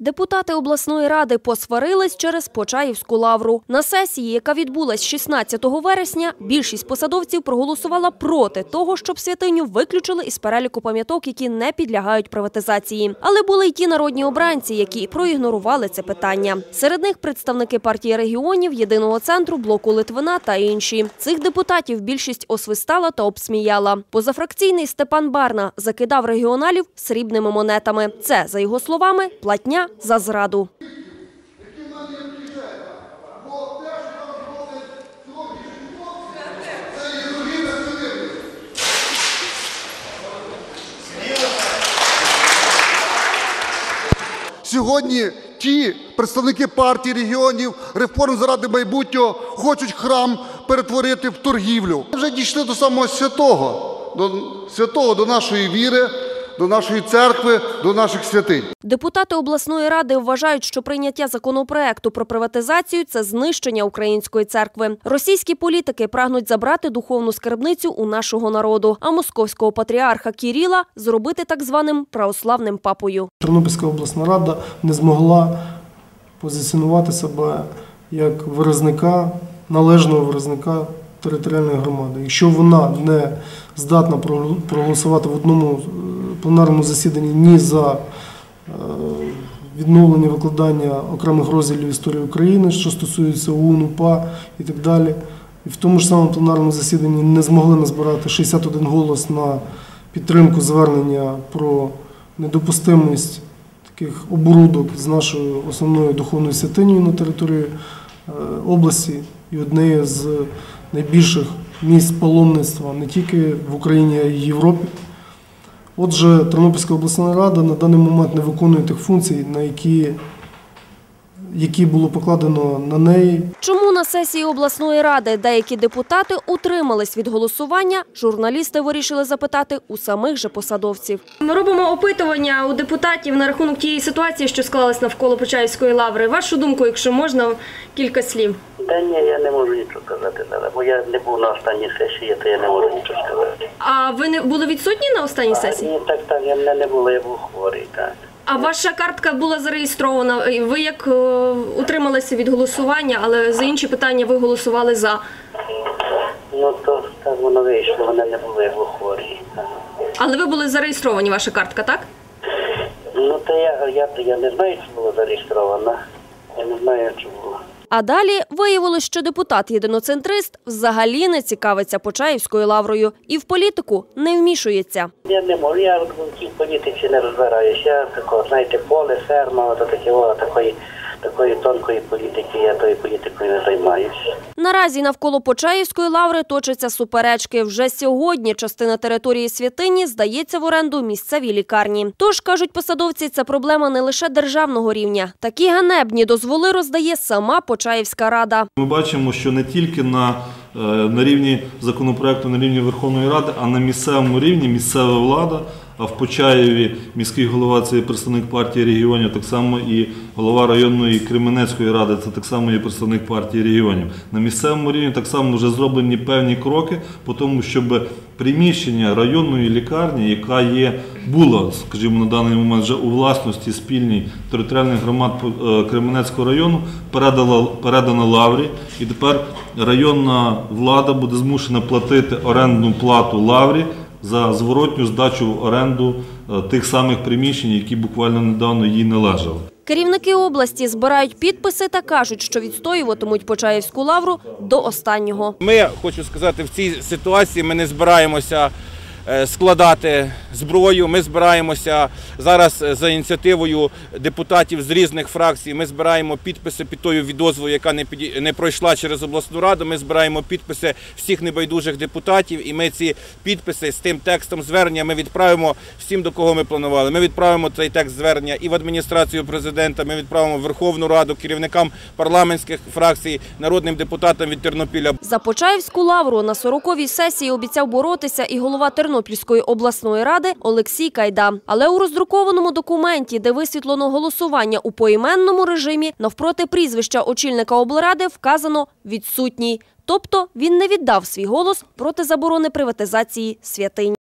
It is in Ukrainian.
Депутати обласної ради посварились через Почаївську лавру. На сесії, яка відбулась 16 вересня, більшість посадовців проголосувала проти того, щоб святиню виключили із переліку пам'яток, які не підлягають приватизації. Але були й ті народні обранці, які проігнорували це питання. Серед них представники партії регіонів, єдиного центру, блоку Литвина та інші. Цих депутатів більшість освистала та обсміяла. Позафракційний Степан Барна закидав регіоналів срібними монетами. Це, за його словами, платня за зраду. Сьогодні ті представники партії регіонів, реформ заради майбутнього хочуть храм перетворити в торгівлю. Ми Вже дійшли до самого святого, до святого, до нашої віри, до нашої церкви, до наших святинь. Депутати обласної ради вважають, що прийняття законопроекту про приватизацію це знищення української церкви. Російські політики прагнуть забрати духовну скарбницю у нашого народу, а московського патріарха Кіріла зробити так званим православним папою. Тернопільська обласна рада не змогла позиціонувати себе як виразника, належного виразника територіальної громади. Якщо вона не здатна проголосувати в одному е, пленарному засіданні ні за е, відновлення викладання окремих розділів історії України, що стосується ОУН, УПА і так далі. І в тому ж самому пленарному засіданні не змогли назбирати 61 голос на підтримку звернення про недопустимість таких оборудок з нашою основною духовною святинею на території е, області і однієї з найбільших місць паломництва не тільки в Україні, а й Європі. Отже, Тернопільська обласна рада на даний момент не виконує тих функцій, на які, які було покладено на неї Чому на сесії обласної ради деякі депутати утримались від голосування, журналісти вирішили запитати у самих же посадовців. Ми робимо опитування у депутатів на рахунок тієї ситуації, що склалась навколо Почаївської лаври. Вашу думку, якщо можна, кілька слів. Та ні, я не можу нічого казати бо я не був на останній сесії, то я не можу нічого сказати. А ви не були відсутні на останній сесії? Ні, так, так, я мене не було, я був хворий, так. А ваша картка була зареєстрована. Ви як е, утрималися від голосування, але за інші питання ви голосували за. Ну то так воно вийшло, мене не були глухорі. Але ви були зареєстровані, ваша картка, так? Ну то я, я, я не знаю, чи було зареєстровано. Я не знаю, чи було. А далі виявилось, що депутат-єдиноцентрист взагалі не цікавиться Почаївською лаврою і в політику не вмішується. Я не можу, я в політиці не розбираюся. Я такого, знаєте, поле, ферма, о, такої, такої тонкої політики, я тою політикою не займаюся. Наразі навколо Почаївської лаври точаться суперечки. Вже сьогодні частина території святині здається в оренду місцевій лікарні. Тож, кажуть посадовці, це проблема не лише державного рівня. Такі ганебні дозволи роздає сама Почаївська рада. Ми бачимо, що не тільки на, е, на рівні законопроекту, на рівні Верховної Ради, а на місцевому рівні місцева влада. А в Почаєві міський голова це є представник партії регіонів, так само і голова районної Кременецької ради, це так само є представник партії регіонів. На місцевому рівні так само вже зроблені певні кроки по тому, щоб приміщення районної лікарні, яка є була, скажімо, на даний момент вже у власності спільній територіальних громад е, Кременецького району, передала передана лаврі, і тепер районна влада буде змушена платити орендну плату лаврі за зворотню здачу в оренду е, тих самих приміщень, які буквально недавно їй належали. Керівники області збирають підписи та кажуть, що відстоюватимуть Почаївську лавру до останнього. Ми хочу сказати, в цій ситуації ми не збираємося складати зброю. Ми збираємося зараз е, за ініціативою депутатів з різних фракцій. Ми збираємо підписи під тою відозвою, яка не піді- не пройшла через обласну раду. Ми збираємо підписи всіх небайдужих депутатів, і ми ці підписи з тим текстом звернення ми відправимо всім, до кого ми планували. Ми відправимо цей текст звернення і в адміністрацію президента. Ми відправимо в Верховну Раду керівникам парламентських фракцій, народним депутатам від Тернопіля. За Почаївську лавру на 40-й сесії обіцяв боротися і голова Тернопільської обласної ради Олексій Кайда. Але у роздрукованому документі, де висвітлено голосування у поіменному режимі, навпроти прізвища очільника облради вказано «відсутній». Тобто він не віддав свій голос проти заборони приватизації святинь.